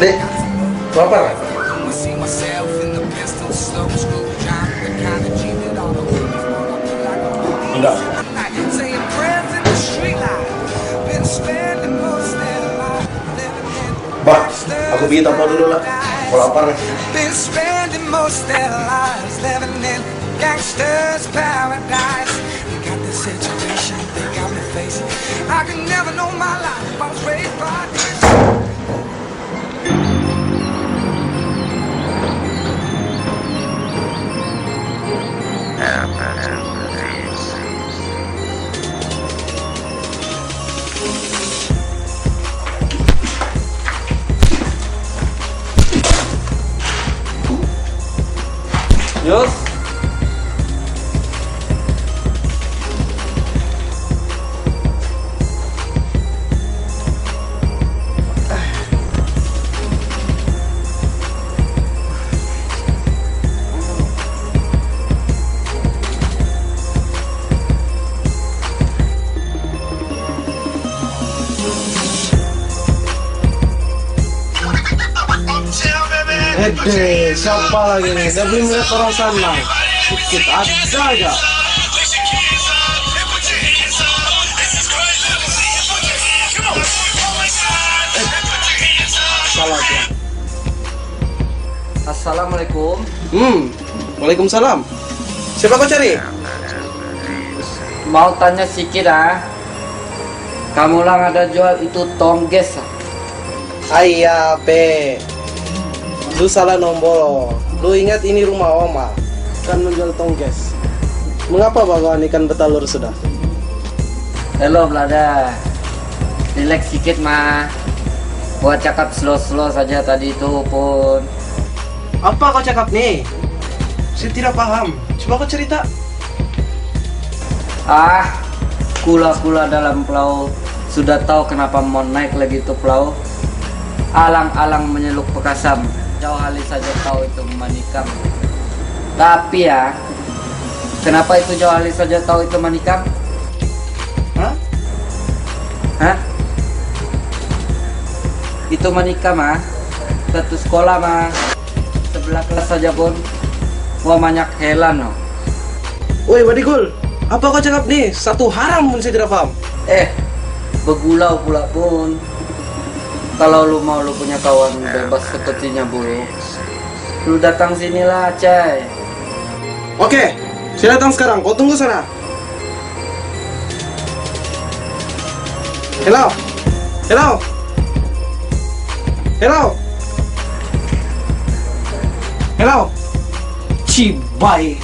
Dek, lapar Enggak. Bah, aku bikin apa dulu lah. Aku lapar nih. Been spending most their lives living in gangsters' paradise. Situation they got me facing. I can never know my life. I was raised by siapa lagi nih? Saya belum lihat orang sana. Sedikit ada aja. Salah ya. Assalamualaikum. Hmm, Waalaikumsalam. Siapa kau cari? Mau tanya sikit ah. Kamu lang ada jual itu tongges ah? Ayah, pe. Lu salah nombor. Lu ingat ini rumah Oma. Kan menjual tongges. Mengapa bagawan ikan betalur sudah? Hello Belada. Relax sikit mah. Buat cakap slow-slow saja tadi itu pun. Apa kau cakap nih? Saya tidak paham. Coba kau cerita. Ah, kula-kula dalam pulau sudah tahu kenapa mau naik lagi itu pulau. Alang-alang menyeluk pekasam. Jauh kali saja tahu itu manikam. Tapi ya, kenapa itu jauh kali saja tahu itu manikam? Hah? Hah? Itu manikam mah. Satu sekolah mah. Sebelah kelas saja pun. Wah banyak helan no. Woi, Badigul. Apa kau cakap nih? Satu haram pun saya tidak paham. Eh, begulau pula pun. Kalau lu mau lu punya kawan bebas sepertinya bulu, lu datang sinilah, cai. Oke, saya datang sekarang. Kau tunggu sana. Hello, hello, hello, hello. Cibai.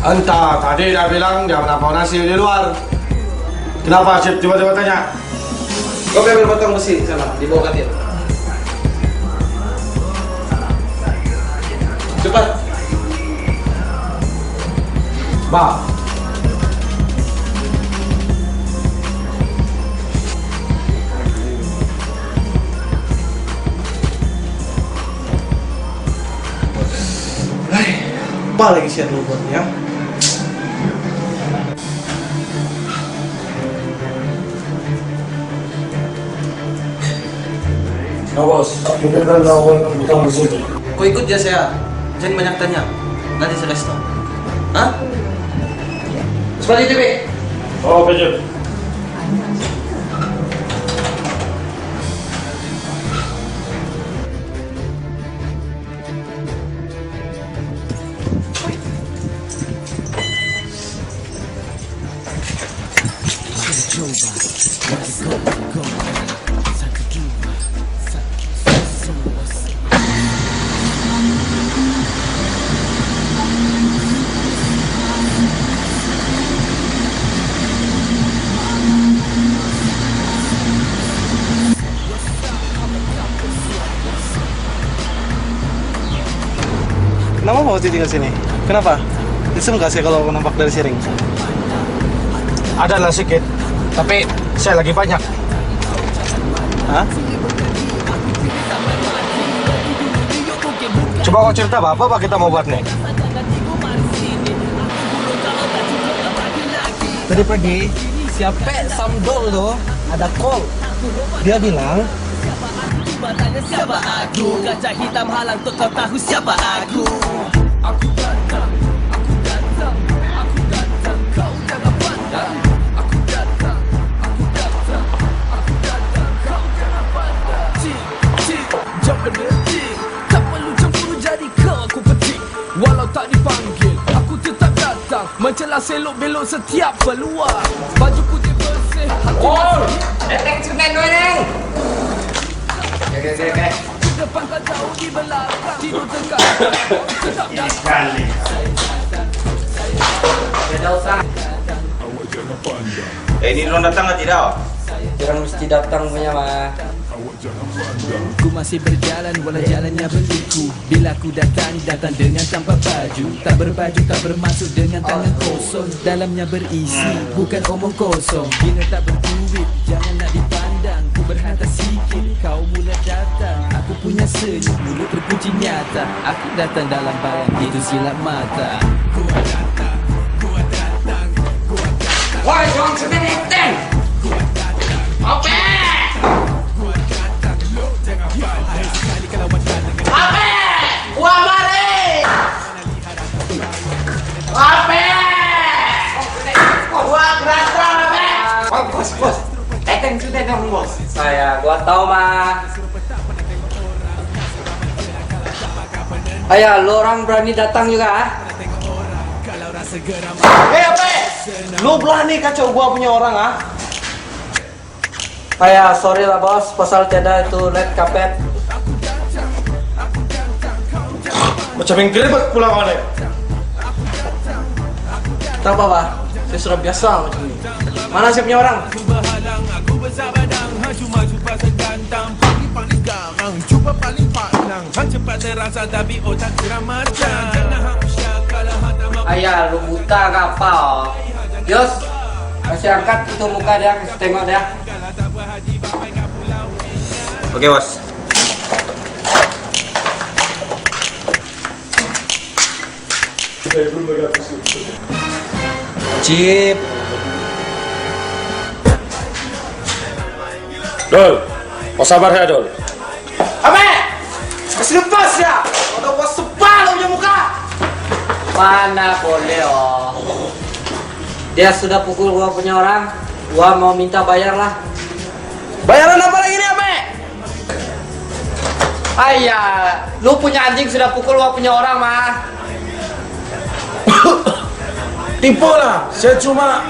Entah, tadi dah bilang dia menapau nasi di luar. Kenapa Cip tiba-tiba tanya? Kau ambil batang besi sana, di bawah kantin. Cepat. Bah, Apa lagi Syadul buatnya? No bos, kita kan tahu bukan bersih. Kau ikut ya saya. Jangan banyak tanya. Nanti saya kasih tahu. Hah? Seperti itu, Bi. Oh, Cip. Kenapa mau tinggal sini? Kenapa? Isem gak sih kalau nampak dari siring? Ada lah sedikit, tapi saya lagi banyak. Hah? Coba kau cerita apa, apa kita mau buat nih? Tadi pagi siapa Samdol tuh ada call. Dia bilang Tanya siapa aku Gajah hitam halang untuk kau tahu siapa Aku Mencelah selok belok setiap peluang Baju putih bersih. Hati oh, Di depan tak jauh di belakang. Tidur tegak Tetap datang Tidak usah. Eh, ini orang datang atau tidak? Mesti datang punya mah. Ku masih berjalan walau jalannya berliku. Bila ku datang, datang dengan tanpa baju. Tak berbaju, tak bermaksud dengan tangan kosong. Dalamnya berisi, bukan omong kosong. Bila tak berduit, jangan nak dipandang. Ku berharta sikit, kau mula datang. Aku punya senyum, mulut terkunci nyata. Aku datang dalam bayang, itu silap mata. Ku datang, ku datang, ku datang Woi, jangan sebenarnya. Dong, bos. Saya, gua tahu, mah. Ayah, lu orang berani datang juga, ah? Eh apa? Lu berani kacau gua punya orang ah? Ayah, sorry lah bos, pasal tiada itu red carpet. Macam yang ribet pulang nih. Tak apa pak, saya sudah biasa macam ini. Mana saya punya orang? Berhalang Aku besar badan Hang cuma cuba segantang Paling paling garang Cuba paling panang Hang cepat terasa Tapi otak kurang matang Jangan hang usyak Kalau hang tak mau Ayah, lu buta ke apa? oh? Yos, kasih angkat itu muka dia, kasih tengok dia. Oke, bos. Cip. Dol, kau sabar ya Dol. Ape! Kasih lepas ya! Udah sepal lu punya muka! Mana boleh oh. Dia sudah pukul gua punya orang, gua mau minta bayar lah. Bayaran apa lagi nih Ape? Ayah, lu punya anjing sudah pukul gua punya orang mah. Tipu lah, saya cuma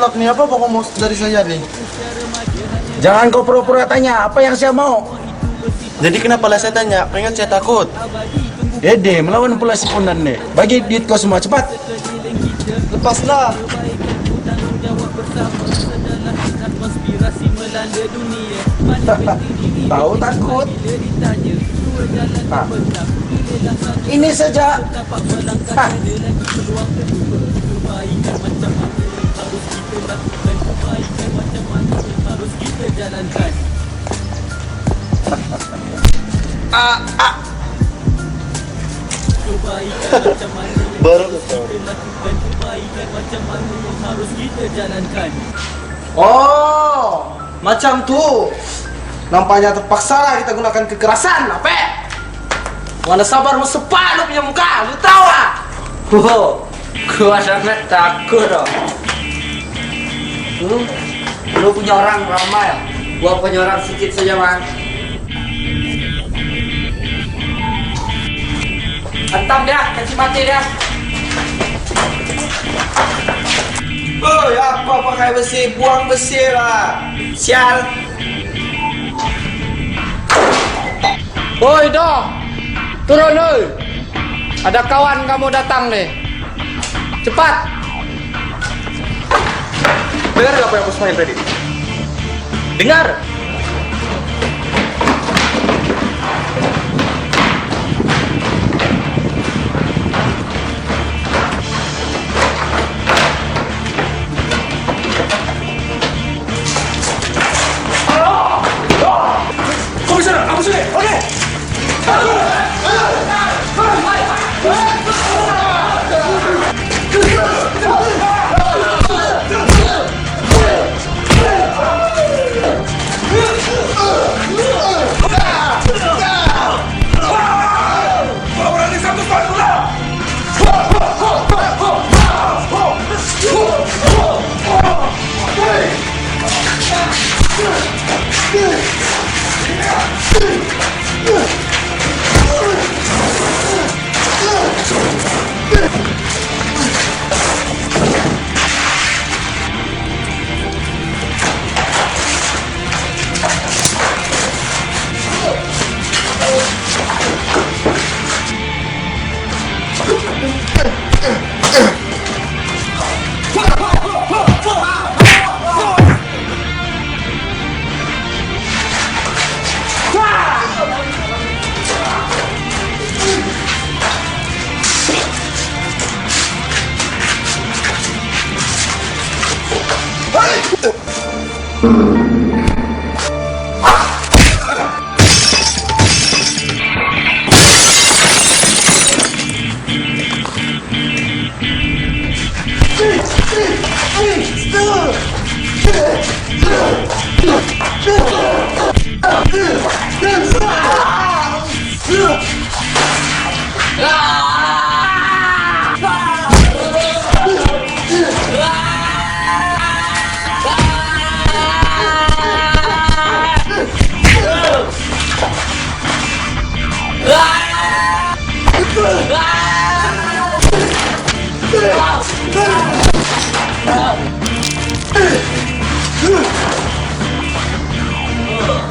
tulak-tulak nih? Apa pokok mau dari saya nih? Jangan kau pura-pura tanya apa yang saya mau. Jadi kenapa lah saya tanya? Pengen saya takut. Dede, melawan pula si Pondan deh. Bagi duit kau semua cepat. Lepaslah. Tahu takut? Nah, ini saja. Hah. Baru Oh, macam tuh. Nampaknya terpaksa lah kita gunakan kekerasan, apa? Mana sabar mau sepak lu punya muka, lu tahu ah? Wow, gua sangat takut dong. Lu, lu punya orang ramai, gua punya orang sedikit saja man. Antam dia, kasih mati dia. Oh, apa pakai besi? Buang besi lah. Sial. Woi doh, turun oi. Ada kawan kamu datang nih. Cepat. Dengar gak apa yang bos main tadi? Dengar. Hey!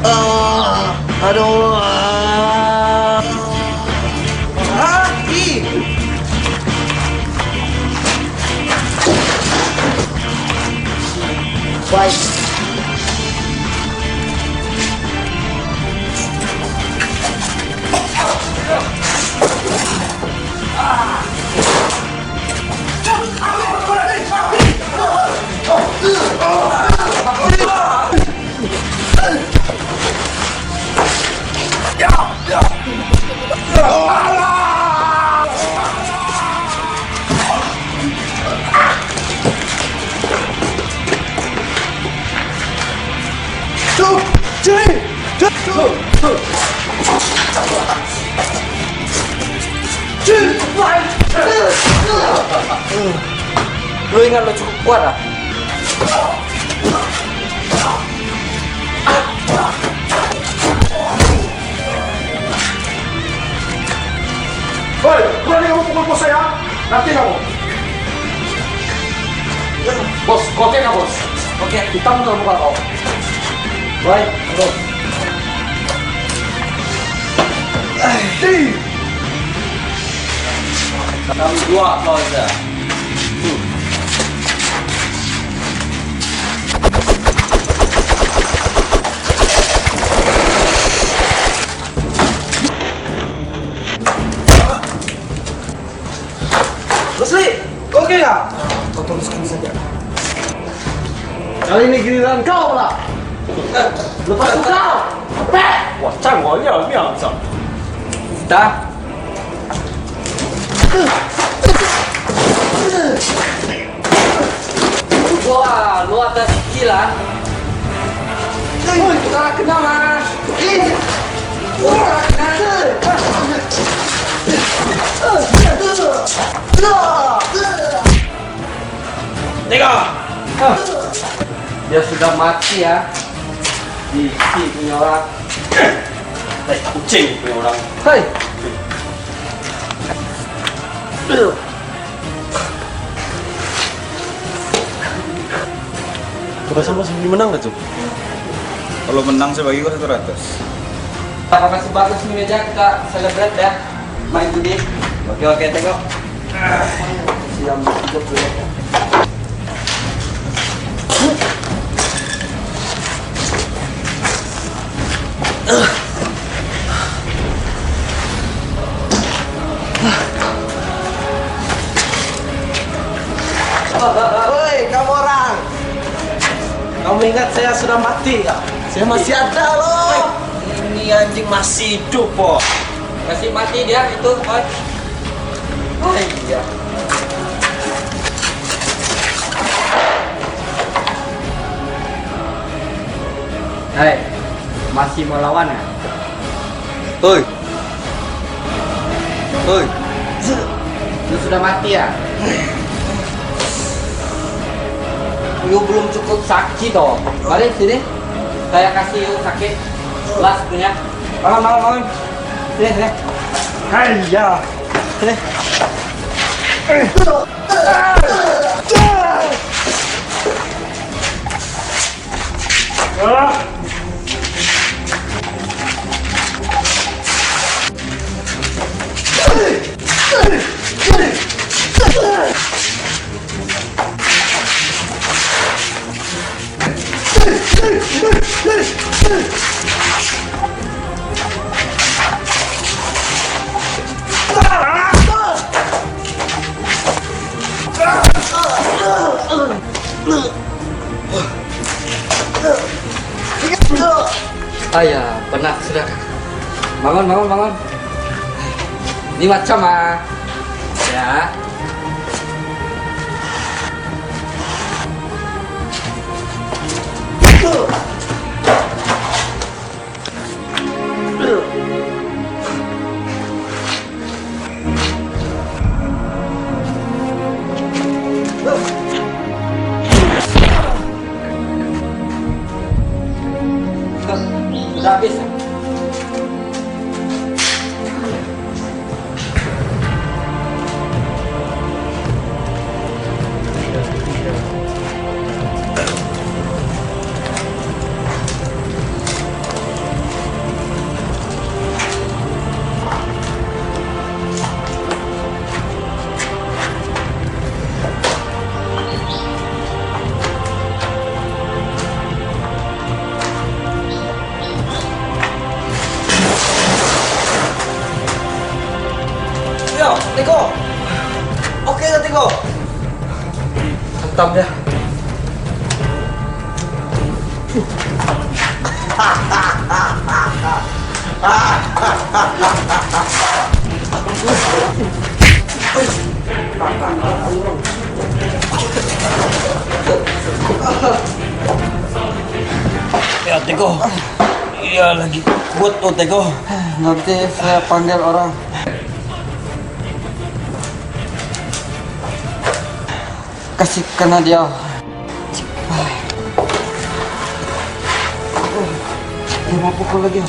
Aduh. ah. Lu ingat lu cukup kuat ah? Hoi, berani kamu pukul bos saya? Nanti kamu. Bos, oke nggak bos? Oke, hitam tuh muka kau. Baik, bos. Enam dua kau Leslie, oke gak? Kau teruskan saja. Kali ini giliran kau lah. Lepas itu kau. Pek. Wah, cang kau ya, ini apa? Dah. Wah, lu atas gila. Woi, kita kena mas. Wah, kena. Tiga. Dia sudah mati ya. Di si punya orang. Tai kucing punya orang. Hei. Berasa masih menang gak tuh? Kalau menang saya bagi kau satu ratus. Apa masih bagus nih meja kita celebrate ya. Main judi. Oke oke tengok. Siang hidup dulu. Woi, kamu orang. Kamu ingat saya sudah mati ya? Saya masih ada loh. Ini anjing masih hidup po. Masih mati dia itu, Oi. Oh iya. Hei, masih mau lawan ya? Oi. Oi. Lu sudah mati ya? Lu belum cukup sakit toh. Mari sini. Saya kasih lu sakit. Las punya. Bangun, bangun, bangun. Sini, sini. Hayya. Sini. Hey! Ayah, benar sudah. Bangun, bangun, bangun. Ini macam ah. Ya. Sudah Mudabis. Hantam dia. Ya Teko. Iya lagi kuat tuh Teko. Nanti saya panggil orang. Kasih kena dia. Dia mau pukul lagi.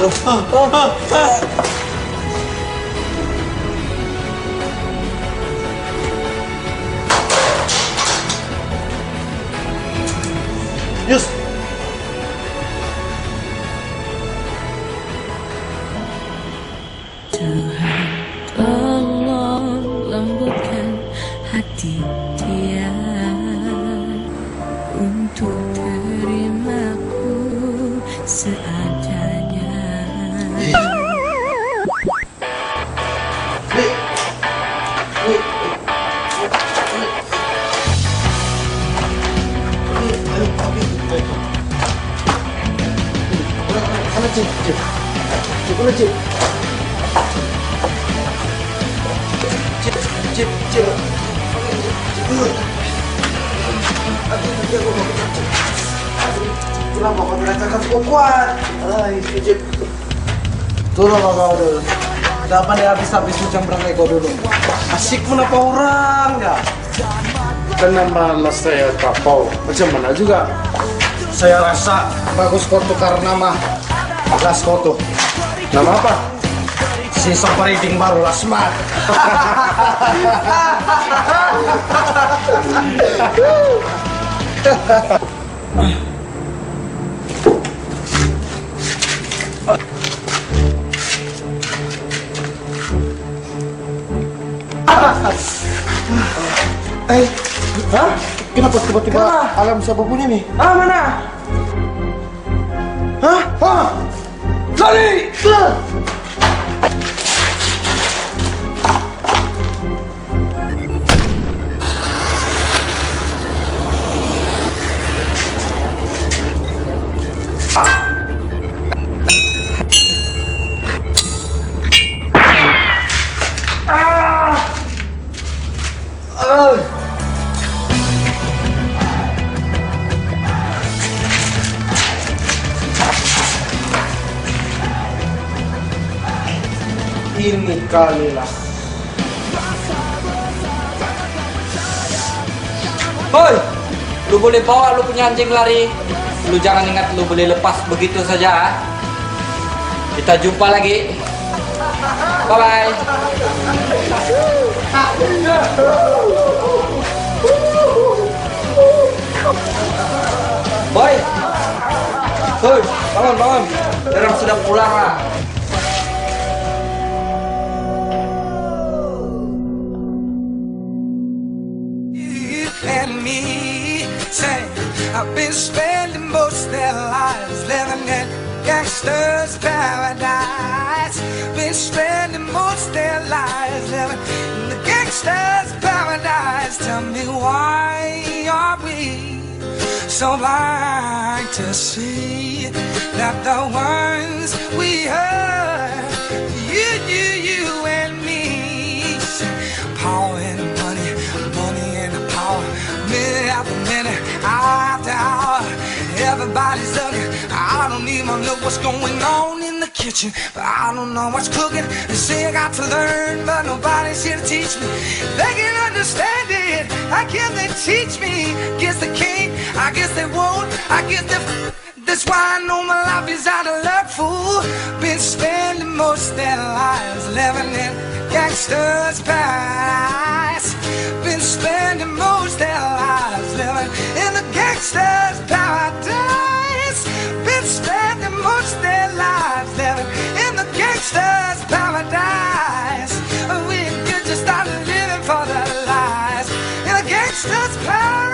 Yus. Asik menapa orang ya? Kenapa mas saya tapau? Macam mana juga? Saya rasa bagus kau tukar nama Las Koto. Nama apa? Si Sopariding baru Lasmat. Eh, hah? Kenapa tiba-tiba alam siapa punya nih? Ah mana? Hah? Hah? Lari! Kalilah. Hoi, lu boleh bawa lu punya anjing lari. Lu jangan ingat lu boleh lepas begitu saja. ah. Kita jumpa lagi. Bye bye. Boy, Hoi, bangun bangun. Orang sudah pulang lah. Spending most their lives living in gangster's paradise. Been spending most their lives living in the gangster's paradise. Tell me why are we so blind to see that the ones we heard, you, you, hour after hour, everybody's looking. I don't even know what's going on in the kitchen, but I don't know what's cooking. They say I got to learn, but nobody's here to teach me. They can understand it. I guess they teach me. Guess they can't. I guess they won't. I guess they. That's why I know my life is out of luck, fool. Been spending most of their lives living in gangsters' paradise. Spending most their lives living in the gangsters' paradise. Been spending most their lives living in the gangsters' paradise. We could just start living for their lives in a gangster's paradise.